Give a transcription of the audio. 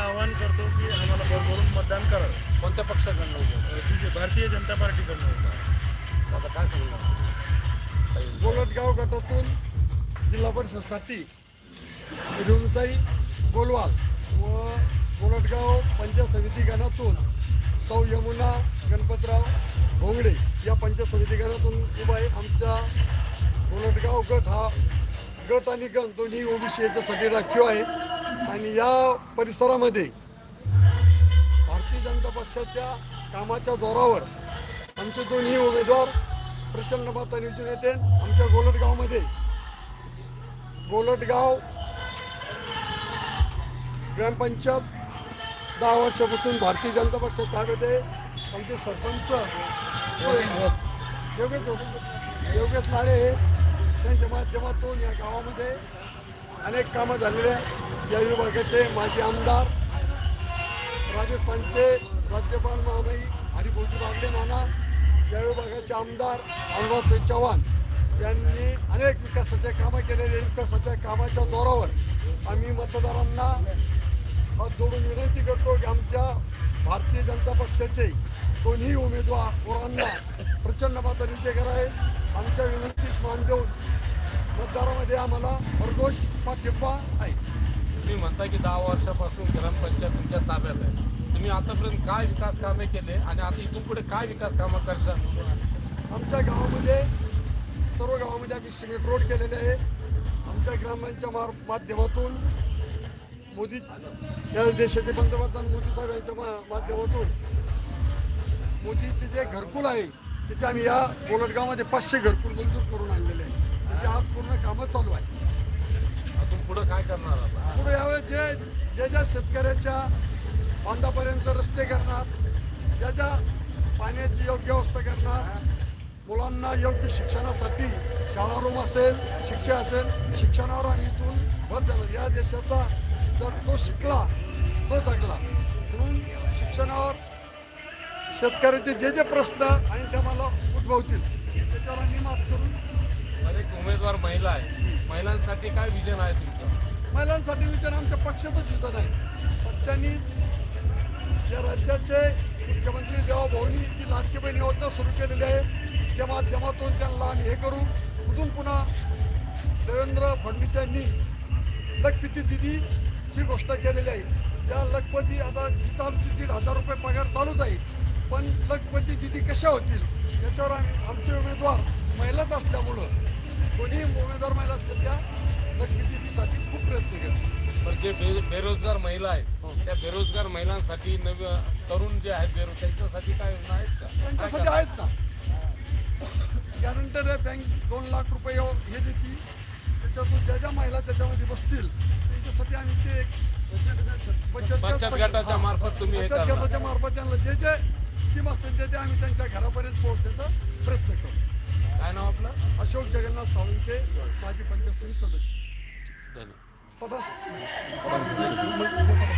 आवाहन करतो की आम्हाला भरभरून मतदान करावं कोणत्या पक्षाकडनं होतं भारतीय जनता पार्टीकडून होतं आता काय सांगणार? गोलटगाव गटातून जिल्हा परिषदसाठी रेणुताई गोलवाल व गोलटगाव पंचायत समिती गणातून सौ यमुना गणपतराव भोंगडे या पंचायत समिती गणातून उभा आहे. आमचा गोलटगाव गट हा गट आणि गण दोन्ही ओबीसी याच्यासाठी राखीव आहे. आणि या परिसरामध्ये भारतीय जनता पक्षाच्या कामाच्या जोरावर आमचे दोन्ही उमेदवार प्रचंड मताने निवडून येते आमच्या गोलटगावमध्ये गोलटगाव ग्रामपंचायत दहा वर्षापासून भारतीय जनता पक्ष ताब्यात आहे. आमचे सरपंच योगेश योगेश लाडे त्यांच्या माध्यमातून या गावामध्ये अनेक कामं झालेले या विभागाचे माजी आमदार राजस्थानचे राज्यपाल महामही हरिभोजी बागडे नाना या विभागाचे आमदार अनुराध चव्हाण यांनी अनेक विकासाचे कामं केलेले विकासाच्या कामाच्या जोरावर आम्ही मतदारांना हात जोडून विनंती करतो की आमच्या भारतीय जनता पक्षाचे दोन्ही पोरांना प्रचंड मतांचे घर आहे. आमच्या विनंतीस मान देऊन मतदारामध्ये आम्हाला भरघोष पाठिंबा आहे. तुम्ही म्हणता की दहा वर्षापासून ग्रामपंचायत तुमच्या ताब्यात आहे. तुम्ही आतापर्यंत काय विकास कामे केले आणि आता इथून पुढे काय विकास कामं करशाल? आमच्या गावामध्ये सर्व गावामध्ये आम्ही सिमेंट रोड केलेले आहे. आमच्या ग्रामांच्या मार माध्यमातून मोदी या देशाचे पंतप्रधान मोदी साहेब यांच्या मा- माध्यमातून मोदीचे जे घरकुल आहे त्याचे आम्ही या गोलटगावमध्ये पाचशे घरकुल मंजूर करून आणलेले आहे त्याचे आज पूर्ण कामं चालू आहे अजून पुढे काय करणार आता पुढे यावेळेस जे जे ज्या शेतकऱ्याच्या बांधापर्यंत रस्ते करणार ज्याच्या पाण्याची योग्य व्यवस्था करणार मुलांना योग्य शिक्षणासाठी शाळा रूम असेल शिक्षण असेल शिक्षणावर आम्ही इथून भर देणार. या देशाचा जर तो शिकला तो जगला म्हणून शिक्षणावर शेतकऱ्याचे जे जे प्रश्न आणि त्या मला उद्भवतील त्याच्यावर आम्ही मात करून उमेदवार महिला आहे. महिलांसाठी काय विजन आहे तुमचं? महिलांसाठी विजन आमच्या पक्षाचंच विजन आहे. पक्षांनीच या राज्याचे मुख्यमंत्री देवाभाऊनी जी लाडकी बहीण योजना सुरू केलेली आहे त्या माध्यमातून त्यांना आम्ही हे करू. अजून पुन्हा देवेंद्र फडणवीस यांनी लखपती दिदी ही गोष्ट केलेली आहे. त्या लखपती आता जिथं आमची दीड हजार रुपये पगार चालूच आहे पण लखपती दिदी कशा होतील याच्यावर आम्ही आमचे उमेदवार महिलाच असल्यामुळं कोणी उमेदवार महिला लखपती दिदीसाठी खूप प्रयत्न केले पण जे बे बेरोजगार महिला आहेत त्या बेरोजगार महिलांसाठी नवी तरुण जे आहेत बेरोज त्यांच्यासाठी काय योजना आहेत का त्यांच्यासाठी? आहेत ना आहे बँक दोन लाख रुपये हे देते त्याच्यातून ज्या ज्या महिला त्याच्यामध्ये बसतील त्यांच्यासाठी आम्ही ते बचत गटाच्या हा. मार्फत तुम्ही हे बचत करणार. गटाच्या मार्फत त्यांना जे जे स्कीम असतील ते ते आम्ही त्यांच्या घरापर्यंत पोहोचण्याचा प्रयत्न करू काय नाव आपलं? अशोक जगन्नाथ साळुंके माजी पंचायत समिती सदस्य. धन्यवाद.